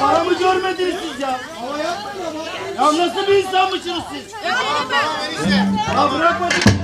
Paramı görmediniz siz ya. Ya nasıl bir insanmışsınız siz? Ya bırakmadınız.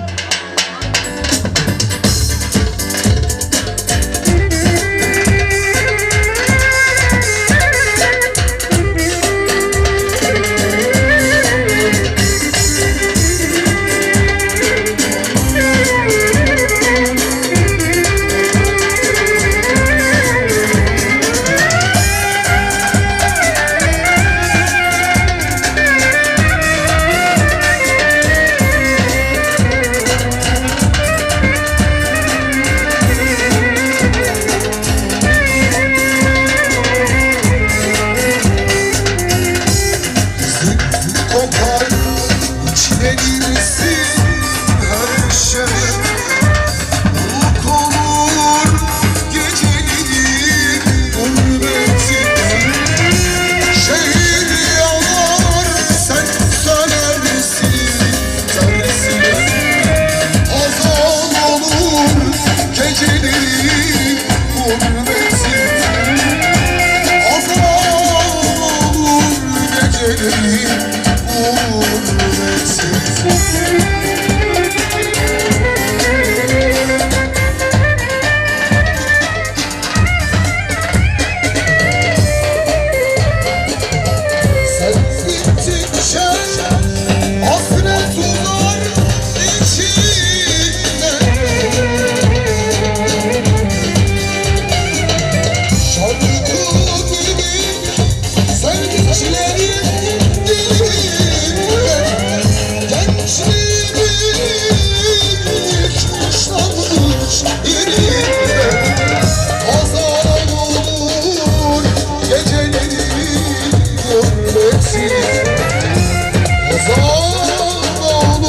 Oh.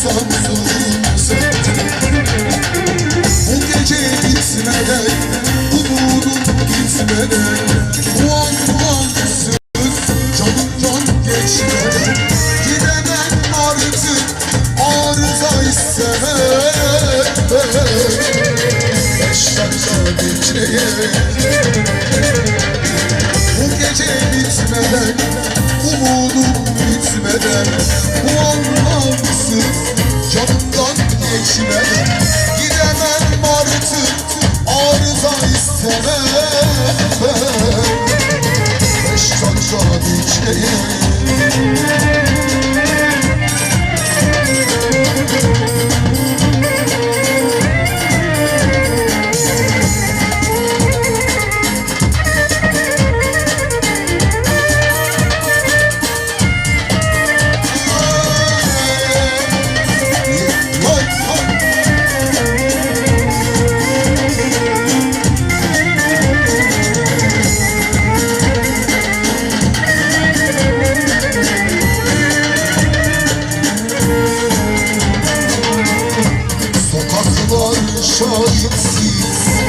sun. Peace.